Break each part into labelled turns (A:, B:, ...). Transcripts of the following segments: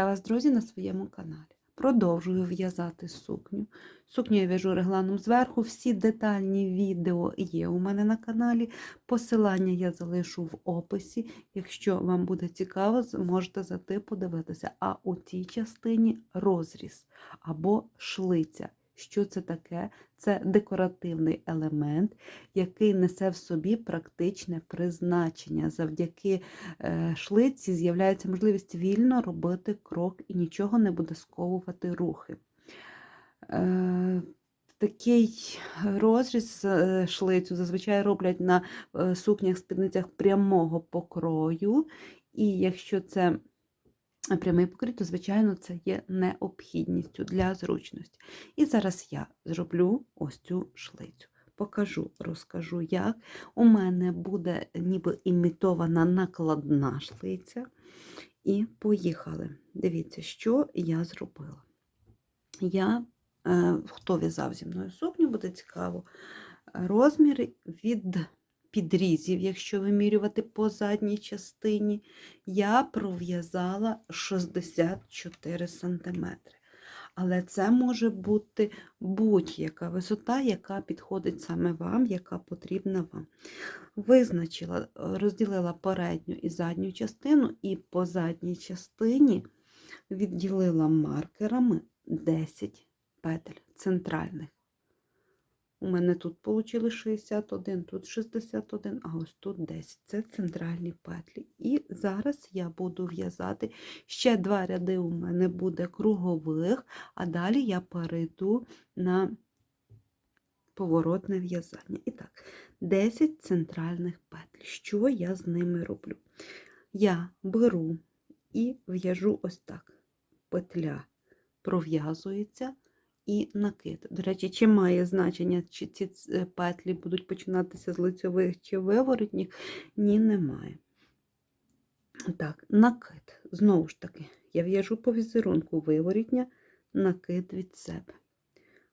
A: Я вас, друзі, на своєму каналі. Продовжую в'язати сукню. Сукню я в'яжу регланом зверху. Всі детальні відео є у мене на каналі. Посилання я залишу в описі. Якщо вам буде цікаво, зможете зайти подивитися. А у цій частині розріз або шлиця. Що це таке? Це декоративний елемент, який несе в собі практичне призначення. Завдяки е, шлиці з'являється можливість вільно робити крок і нічого не буде сковувати рухи. Е, Такий розріз е, шлицю зазвичай роблять на е, сукнях спідницях прямого покрою. І якщо це прямий покрій, то, звичайно, це є необхідністю для зручності. І зараз я зроблю ось цю шлицю. Покажу, розкажу, як. У мене буде ніби імітована накладна шлиця. І поїхали. Дивіться, що я зробила. Я, е, хто в'язав зі мною сукню, буде цікаво. Розміри від підрізів, якщо вимірювати по задній частині, я пров'язала 64 см. Але це може бути будь-яка висота, яка підходить саме вам, яка потрібна вам. Визначила, розділила передню і задню частину, і по задній частині відділила маркерами 10 петель центральних. У мене тут вийшло 61, тут 61, а ось тут 10. Це центральні петлі. І зараз я буду в'язати ще два ряди у мене буде кругових, а далі я перейду на поворотне в'язання. І так, 10 центральних петль. Що я з ними роблю? Я беру і в'яжу ось так. Петля пров'язується і накид. До речі, чи має значення, чи ці петлі будуть починатися з лицьових чи виворотніх? Ні, немає. Так, накид. Знову ж таки, я в'яжу по візерунку виворітня, накид від себе.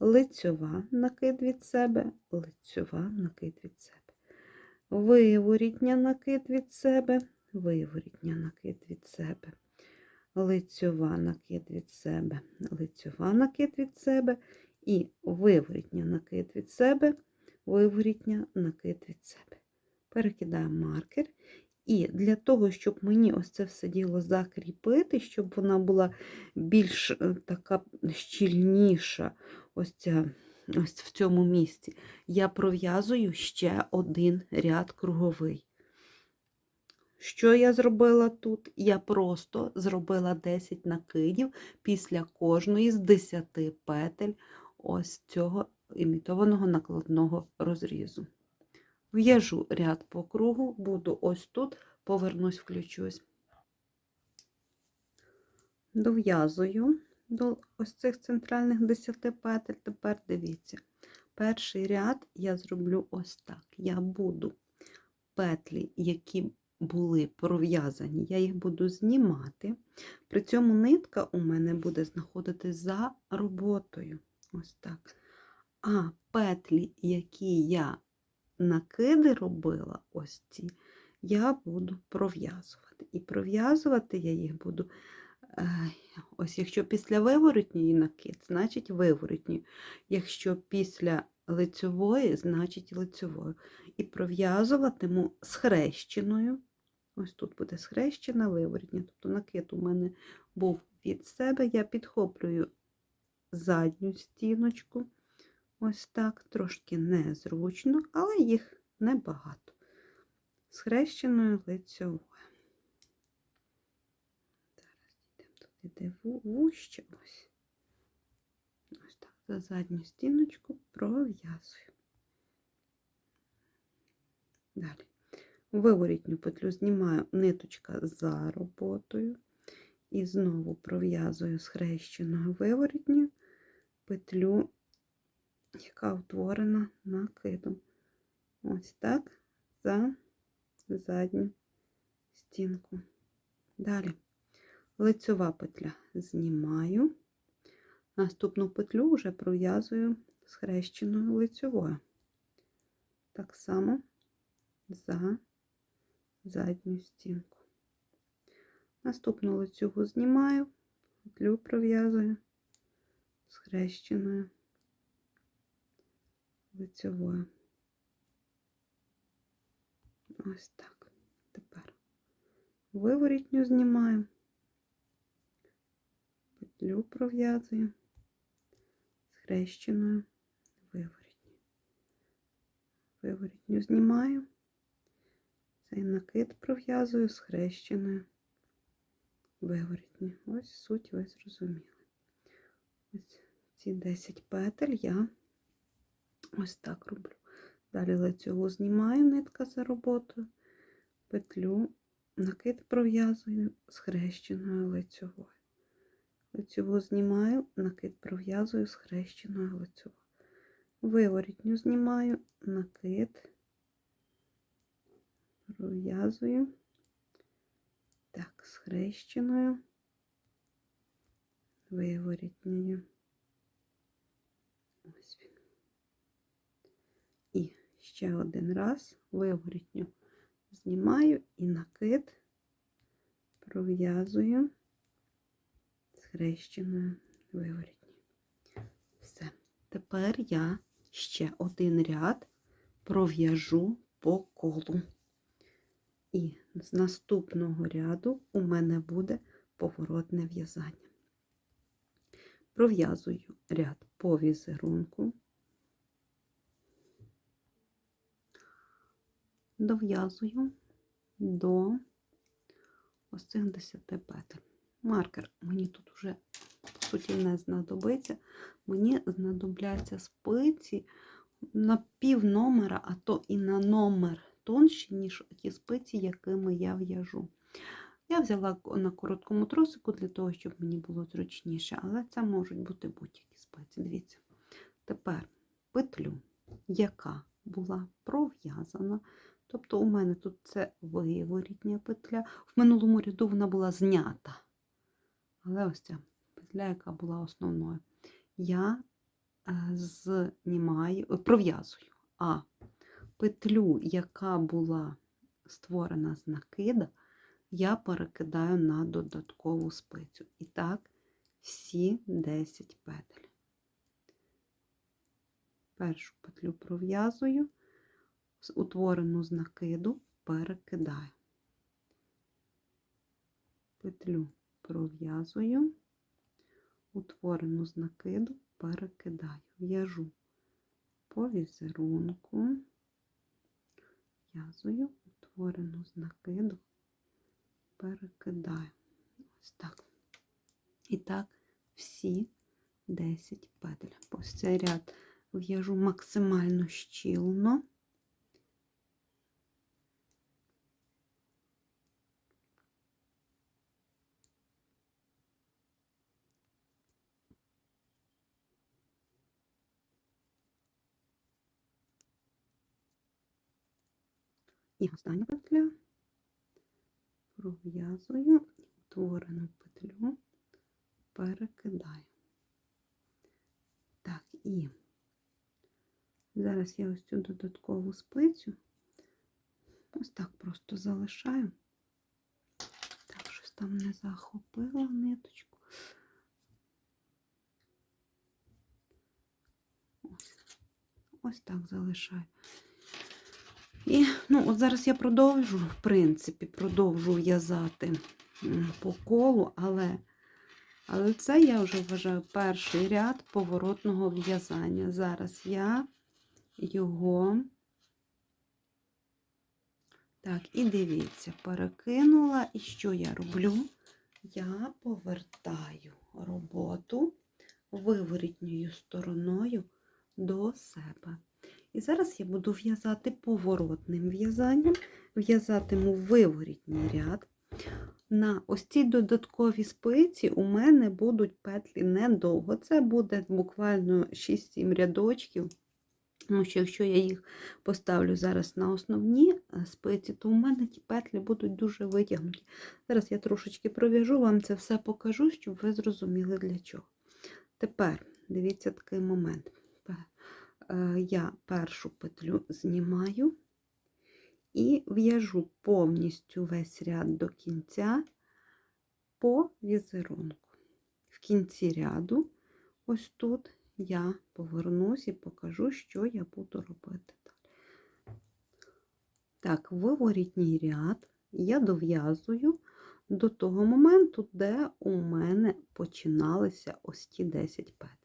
A: Лицьова накид від себе, лицьова накид від себе. Виворітня накид від себе, виворітня накид від себе лицьова накид від себе, лицьова накид від себе і виворітня накид від себе, виворітня накид від себе. Перекидаємо маркер. І для того, щоб мені ось це все діло закріпити, щоб вона була більш е, така щільніша, ось ця, ось в цьому місці, я пров'язую ще один ряд круговий. Що я зробила тут? Я просто зробила 10 накидів після кожної з 10 петель ось цього імітованого накладного розрізу. В'яжу ряд по кругу, буду ось тут, повернусь, включусь. Дов'язую до ось цих центральних 10 петель. Тепер дивіться, перший ряд я зроблю ось так. Я буду петлі, які були пров'язані, я їх буду знімати. При цьому нитка у мене буде знаходитись за роботою. Ось так. А петлі, які я накиди робила, ось ці, я буду пров'язувати. І пров'язувати я їх буду. Ось, якщо після виворотньої накид, значить виворотньої. Якщо після лицьової, значить лицьовою. І пров'язуватиму схрещеною. Ось тут буде схрещена виворотня. Тобто накид у мене був від себе. Я підхоплюю задню стіночку. Ось так, трошки незручно, але їх небагато. Схрещеною лицьовою. Зараз йдемо тут іде вуще. Ось. За задню стіночку пров'язую. Далі. Виворітню петлю знімаю ниточка за роботою. І знову пров'язую схрещеною виворітню петлю, яка утворена накидом. Ось так за задню стінку. Далі лицьова петля знімаю, наступну петлю вже пров'язую схрещеною лицьовою. Так само за задню стінку. Наступну лицюгу знімаю, петлю пров'язую схрещеною лицевою. Ось так. Тепер виворітню знімаю, петлю пров'язую схрещеною виворітню. Виворітню знімаю, цей накид пров'язую схрещеною виворітню. Ось суть ви зрозуміли. Ось ці 10 петель я ось так роблю. Далі лицьову знімаю нитка за роботою, петлю, накид пров'язую схрещеною лицьовою. Лицьову знімаю, накид пров'язую схрещеною лицьовою. Виворітню знімаю, накид пров'язую. Так, схрещеною, виворітньою. Ось він. І ще один раз виворітню знімаю і накид пров'язую схрещеною виворітньою. Все. Тепер я ще один ряд пров'яжу по колу. І з наступного ряду у мене буде поворотне в'язання. Пров'язую ряд по візерунку, дов'язую до ось цих 10 петель. Маркер мені тут вже, по суті, не знадобиться. Мені знадобляться спиці на пів номера, а то і на номер тонші, ніж ті спиці, якими я в'яжу. Я взяла на короткому тросику для того, щоб мені було зручніше, але це можуть бути будь-які спиці. Дивіться. Тепер петлю, яка була пров'язана. Тобто, у мене тут це виворітня петля. В минулому ряду вона була знята. Але ось ця петля, яка була основною. Я е, знімаю, пров'язую. А петлю, яка була створена з накида, я перекидаю на додаткову спицю. І так, всі 10 петель. Першу петлю пров'язую, утворену з накиду перекидаю. Петлю пров'язую, утворену з накиду перекидаю. В'яжу по візерунку в'язую, утворену з накиду, перекидаю. Ось так. І так, всі 10 петель. Ось цей ряд в'яжу максимально щільно. І остання петля пров'язую утворену петлю перекидаю. Так, і зараз я ось цю додаткову спицю ось так просто залишаю. Так, щось там не захопила ниточку. Ось, ось так залишаю. І ну, от зараз я продовжу, в принципі, продовжу в'язати по колу, але але це я вже вважаю перший ряд поворотного в'язання. Зараз я його, так, і дивіться, перекинула. І що я роблю? Я повертаю роботу виворітньою стороною до себе. І зараз я буду в'язати поворотним в'язанням, в'язатиму виворітній ряд. На ось цій додатковій спиці у мене будуть петлі недовго. Це буде буквально 6-7 рядочків. Тому що якщо я їх поставлю зараз на основні е, спиці, то у мене ті петлі будуть дуже витягнуті. Зараз я трошечки пров'яжу, вам це все покажу, щоб ви зрозуміли для чого. Тепер дивіться такий момент. Е, я першу петлю знімаю і в'яжу повністю весь ряд до кінця по візерунку. В кінці ряду, ось тут, я повернусь і покажу, що я буду робити. Так, виворітній ряд я дов'язую до того моменту, де у мене починалися ось ті 10 петель.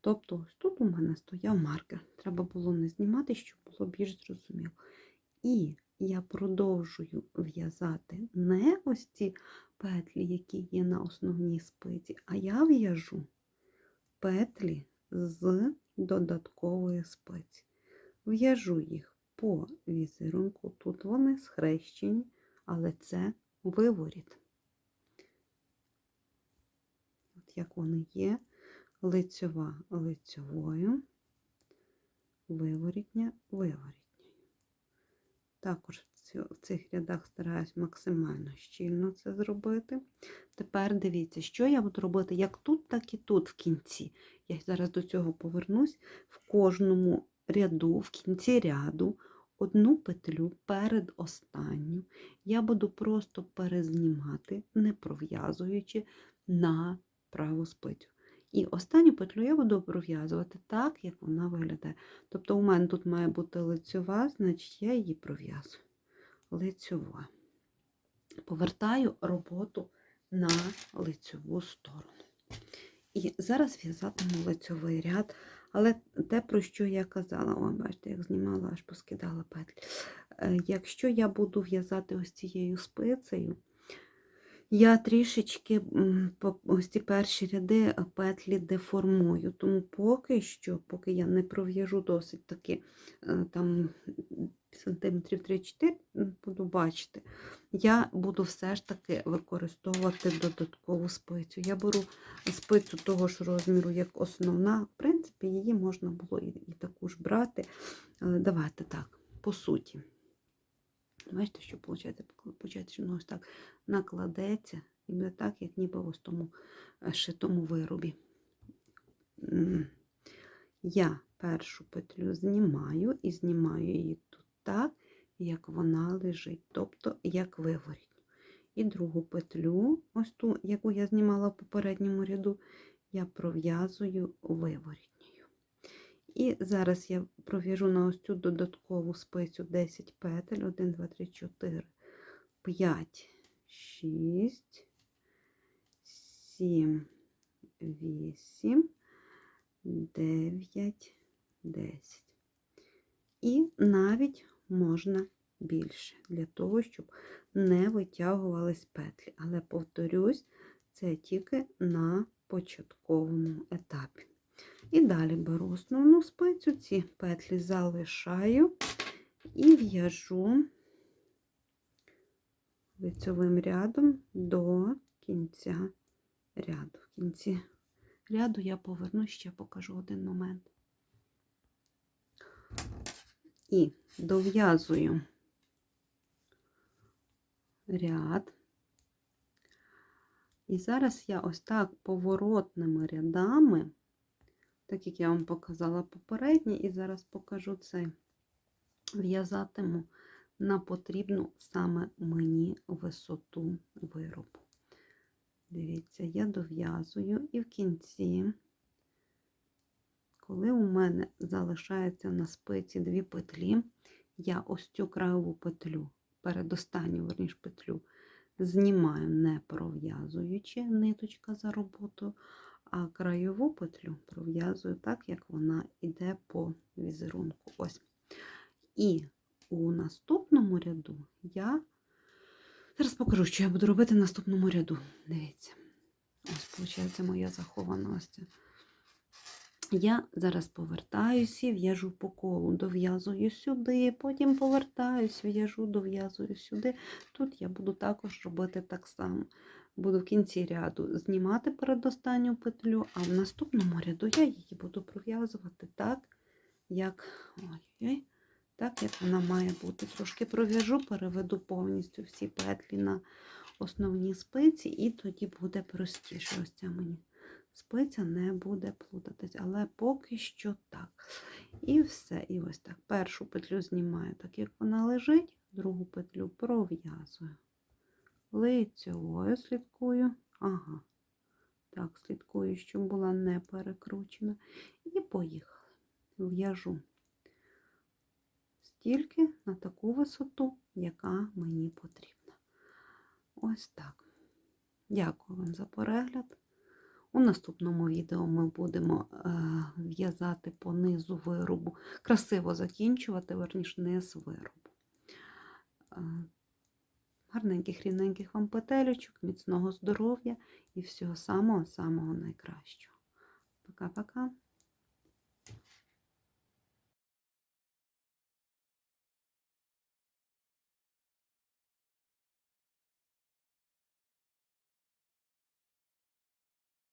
A: Тобто, ось тут у мене стояв маркер. Треба було не знімати, щоб було більш зрозуміло. І я продовжую в'язати не ось ці петлі, які є на основній спиці, а я в'яжу петлі з додаткової спиці. В'яжу їх по візерунку. Тут вони схрещені, але це виворіт. От як вони є, лицьова лицьовою, виворітня виворітньою. Також в цих рядах стараюсь максимально щільно це зробити. Тепер дивіться, що я буду робити як тут, так і тут в кінці. Я зараз до цього повернусь. В кожному ряду, в кінці ряду, одну петлю перед останню я буду просто перезнімати, не пров'язуючи на праву спицю. І останню петлю я буду пров'язувати так, як вона виглядає. Тобто у мене тут має бути лицьова, значить я її пров'язую. Лицьова. Повертаю роботу на лицьову сторону. І зараз в'язатиму лицьовий ряд, але те, про що я казала, о, бачите, як знімала, аж поскидала петлі. Е, Якщо я буду в'язати ось цією спицею, я трішечки ось ці перші ряди е, петлі деформую, тому поки що, поки я не пров'яжу досить таки е, там сантиметрів 3-4, буду бачити, я буду все ж таки використовувати додаткову спицю. Я беру спицю того ж розміру, як основна. В принципі, її можна було і, таку ж брати. Давайте так, по суті. Бачите, що виходить? Виходить, що воно ось так накладеться і буде так, як ніби в ось тому е, шитому виробі. Я першу петлю знімаю і знімаю її тут так, як вона лежить, тобто як виворітню. І другу петлю, ось ту, яку я знімала в попередньому ряду, я пров'язую виворітньою. І зараз я пров'яжу на ось цю додаткову спицю 10 петель, 1, 2, 3, 4, 5, 6, 7, 8, 9, 10. І навіть можна більше, для того, щоб не витягувались петлі. Але, повторюсь, це тільки на початковому етапі. І далі беру основну спицю, ці петлі залишаю і в'яжу лицьовим рядом до кінця ряду. В кінці ряду я поверну, ще покажу один момент. І дов'язую ряд. І зараз я ось так поворотними рядами, так як я вам показала попередній, і зараз покажу цей, в'язатиму на потрібну саме мені висоту виробу. Дивіться, я дов'язую і в кінці, коли у мене залишається на спиці дві петлі, я ось цю краєву петлю, передостанню, верніш петлю, знімаю, не пров'язуючи ниточка за роботою, а краєву петлю пров'язую так, як вона йде по візерунку. Ось. І у наступному ряду я зараз покажу, що я буду робити в наступному ряду. Дивіться. Ось, виходить, моя захована ось. Я зараз повертаюся, в'яжу по колу, дов'язую сюди, потім повертаюсь, в'яжу, дов'язую сюди. Тут я буду також робити так само. Буду в кінці ряду знімати передостанню петлю, а в наступному ряду я її буду пров'язувати так, як ой-ой, так, як вона має бути. Трошки пров'яжу, переведу повністю всі петлі на основні спиці, і тоді буде простіше. Ось ця мені спиця не буде плутатись, але поки що так. І все. І ось так. Першу петлю знімаю, так як вона лежить, другу петлю пров'язую. Лицьовою слідкую. Ага. Так, слідкую, щоб була не перекручена. І поїхали. В'яжу стільки на таку висоту, яка мені потрібна. Ось так. Дякую вам за перегляд. У наступному відео ми будемо е, в'язати по низу виробу, красиво закінчувати, верніше, низ виробу. Гарненьких, рівненьких вам петелечок, міцного здоров'я і всього самого-самого найкращого. Пока-пока.